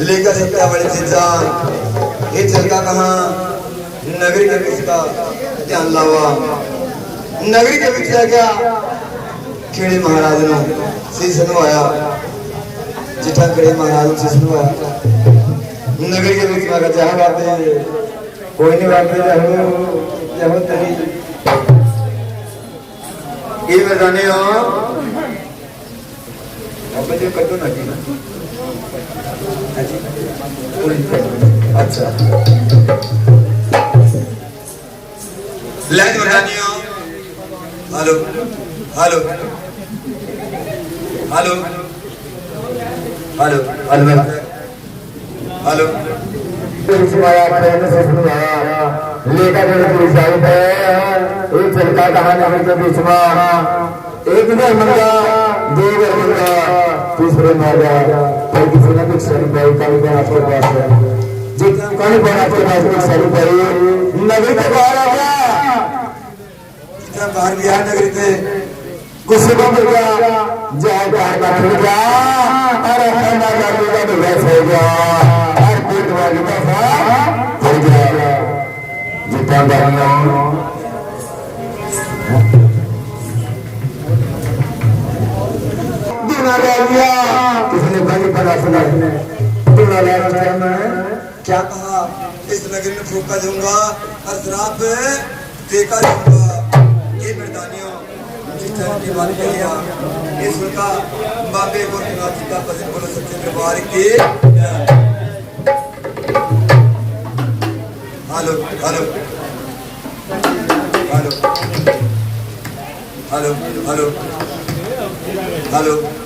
लेकर एकता बड़े से जान ये चलता कहाँ? नगरी के बीच का। ध्यान लावा नगरी के बीच गया। खेड़े महाराज ने शीश नवाया जिठा खेड़े महाराज ने शीश नवाया नगरी के बीच में जहाँ बातें कोई नहीं बातें जहो जहो तेरी ये बताने हो अब जो कटो ना एक चलता कहानी में के बीच में एक ने मंगा। दो बार तीसरे मांगा फिर किसी ने कुछ सरी पाई कहीं पर आपके पास है जो कहीं पर आपके पास कुछ सरी पाई नगरी के बाहर आ गया इतना बाहर गया नगरी से गुस्से में मिल गया जाए बाहर का खुल गया अरे खाना का तो वैसे हो गया हर पेट वाली दफ़ा हो गया जितना दरिया बनी बना सुना दूना ले क्या कहा? इस नगरी में फूका दूँगा और शराब देखा दूँगा ये मर्दानियों जिस तरह की बात है इस उनका बाबे को नाथी का पसंद बोलो सबसे व्यवहारिक की hello hello hello hello hello hello.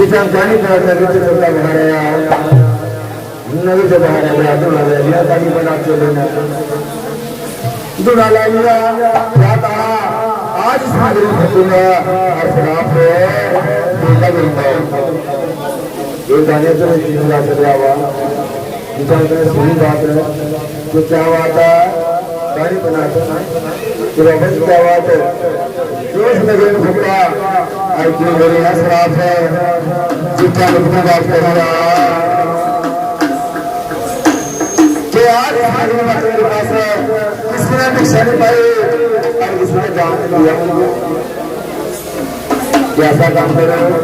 श्रीकांतानी नदी से चलता बना रहा है नदी से बना रहा है दूल्हा ले लिया ताकि बना चले ना दूल्हा ले लिया आज साधु फतूँगा और शराब पे बेटा ये गाने तो मैं जीवन का चल रहा हुआ इधर सुनी बात है तो क्या बात है गाड़ी बनाते हैं कि रबज क्या बात है? दोस्त नगर फुकरा आई क्यों मेरी है शराब है, जितना कितना बात कर रहा कि आज हमारे पास है किसी ने भिक्षा नहीं पाई और किसी ने दान दिया। कैसा काम कर रहे हो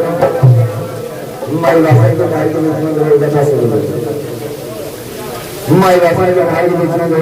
हमारी वासना के भाई के बीच में जो बता सकते हमारी वासना के भाई के बीच में जो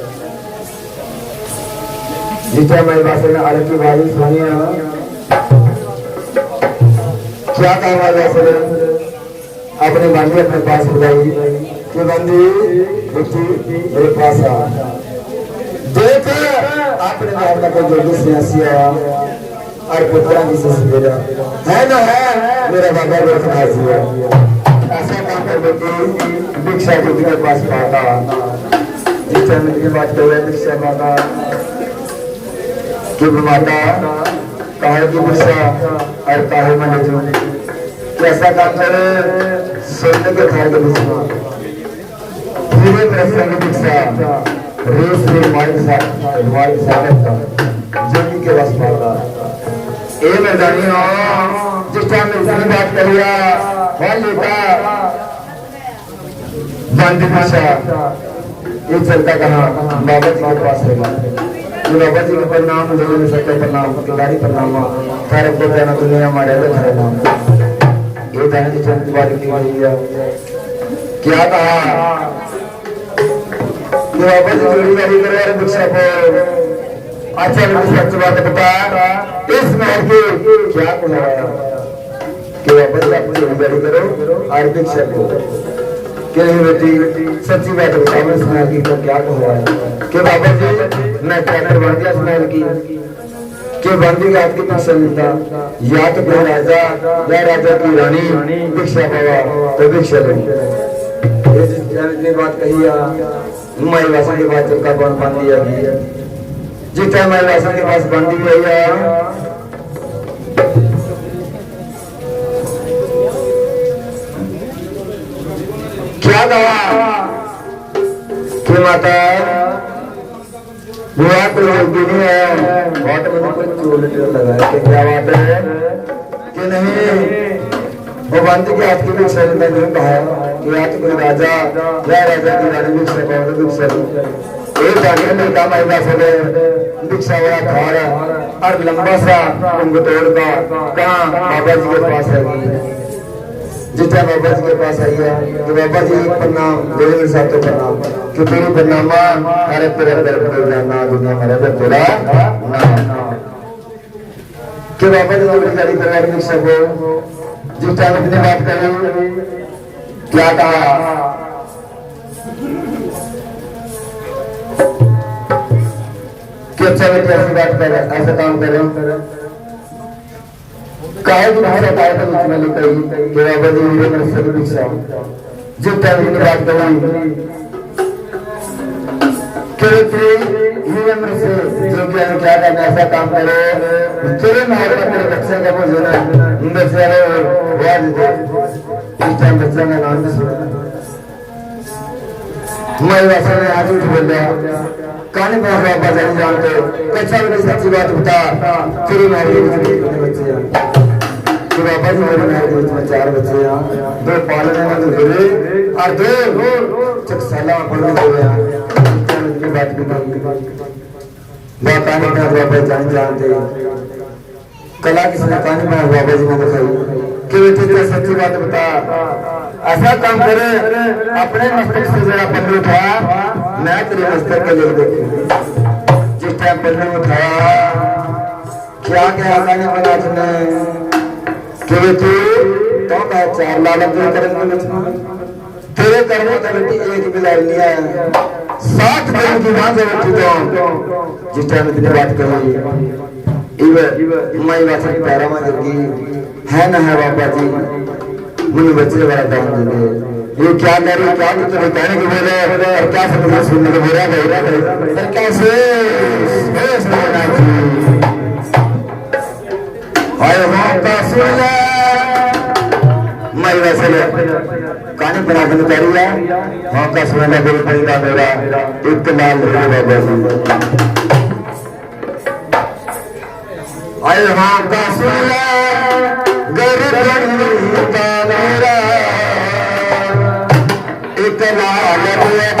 में अलग की बात सुनी क्या कहा वैसे? अपने बंदी अपने पास बुलाई कि बंदी? बच्ची मेरे पास आ देख अपने मामला को जो भी सियासी और पुत्रा की ससुरा है ना। है मेरा बाबा बहुत खासी है ऐसा काम कर बेटी भिक्षा बुद्धि के पास पाता जिस टाइम की बात कर रहे भिक्षा माता कि माता कहा की भिक्षा और काहे मन जो कैसा काम करे सोने के खाए के भिक्षा पूरे प्रश्न की भिक्षा रेस में हमारे साथ हमारे साथ जमी के बस पाता। ए मैदानी हो जिस टाइम में इसकी बात करिया मान लेता। बंद भाषा ये चलता कहा? बाबा जी के पास है जो बाबा जी के प्रणाम ने सत्य प्रणाम किलारी प्रणाम तारे को कहना दुनिया हमारे है नाम ये कहने की चंद बार की हुई है क्या कहा कि बाबा जी चोरी नहीं करे अरे भिक्षा को अच्छा मुझे सच बात बता इस महल के क्या कहलाया कि बाबा जी आप नहीं करो और भिक्षा को कि बेटी सच्ची बात बताओ मैं सुना की तो क्या कहलाया कि बाबा जी, मैं करवा दिया इस महल की। कि बंदी का आपकी भिक्षा मिलता? या तो कोई राजा, या राजा की रानी, भिक्षा पावा तो भिक्षा लो। जितनी बात कही है माई वासन के पास चलका कौन बन दिया गई जितना माई वासन के पास बंदी हुई है माता तो है, बहुत कि नहीं वो बंदी के हाथ की भी शरीर में नहीं कहा कि या तो कोई राजा, या राजा की रानी भी सका तो भी सही एक जाने में काम आएगा सब भिक्षा वाला थारा और लंबा सा उनको तोड़ का, कहाँ बाबा जी के पास है? जितना बाबा जी के पास आई है तो बाबा जी प्रणाम देवेंद्र साहब तो प्रणाम। कि तेरी प्रणामा अरे तेरे अंदर बदल जाना, दुनिया में रहता तेरा कि बाबा जी बड़ी सारी परिवार की सब जिस टाइम इतनी बात करी क्या कहा? कि अच्छा बेटे, ऐसी बात कर, ऐसा काम करें। काहे की भाषा काहे का में बाबा जी मेरे मन से भिक्षा जिस टाइम की बात करी तेरे तेरे ही मन से जो कि क्या करना ऐसा काम करे। तेरे महल में तेरे बच्चे का वो जो ना अंदर से आए दे। इस टाइम बच्चे का नाम भी सुना। मैं वैसे में आज उठ बोल रहा बना रहा बाबा जी जानते कच्चा मेरी सच्ची बात बता। तेरे महल के बच्चे जी मेरे महल के बीच में चार बच्चे हैं? दो पालने में तो गिरे और दो चकसाला में पढ़ने हो गया की बात नहीं बात आने का बाबा जान जानते कला किसने कहानी में जी ने बताई कि बेटे तेरा सच्ची बात बता ऐसा काम करे अपने मस्तक से जरा पल्लू उठा मैं तेरे मस्तक के लिए देखूँ जिस टाइम पल्लू उठाया क्या क्या गाने बना तूने कि तो मैं चार लालच बेटी एक भी लाइन साठ दिन की तो जिस टाइम बात करी इव वासा पैरा में है ना है बाबा जी? मुझे बच्चे बड़ा दान देंगे ये क्या करे क्या कुछ तो कहने को बोल और क्या समझ सुनने को बोल रहा है कैसे? हाय, हो का सुन ले मैं वैसे कहानी बना के उतारी है हाँ का सुन ले गुरु पंडिता मेरा एक लाल रे बाबा जी आए हाँ का सुन ले गुरु पंडिता मेरा एक लाल रे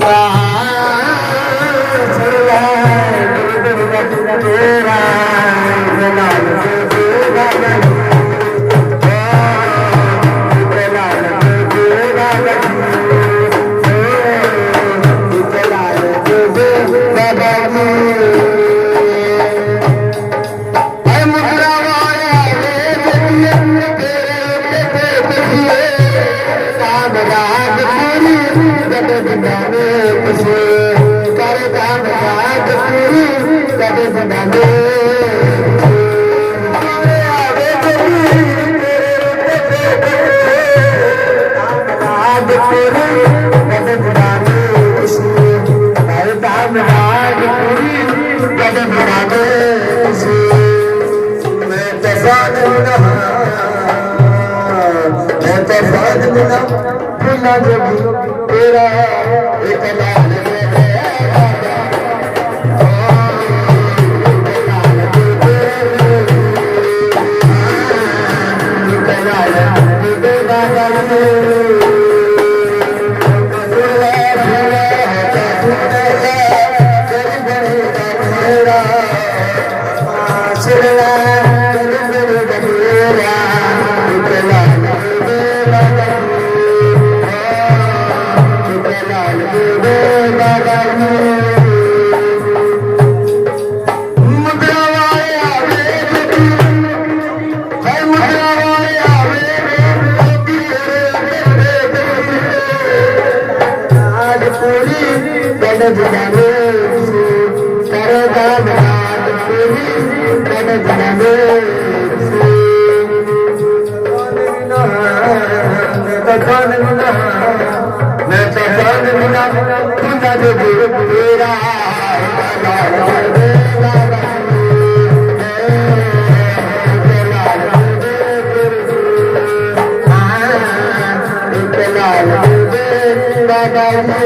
তা तेरा एक लाल सिरला கடமே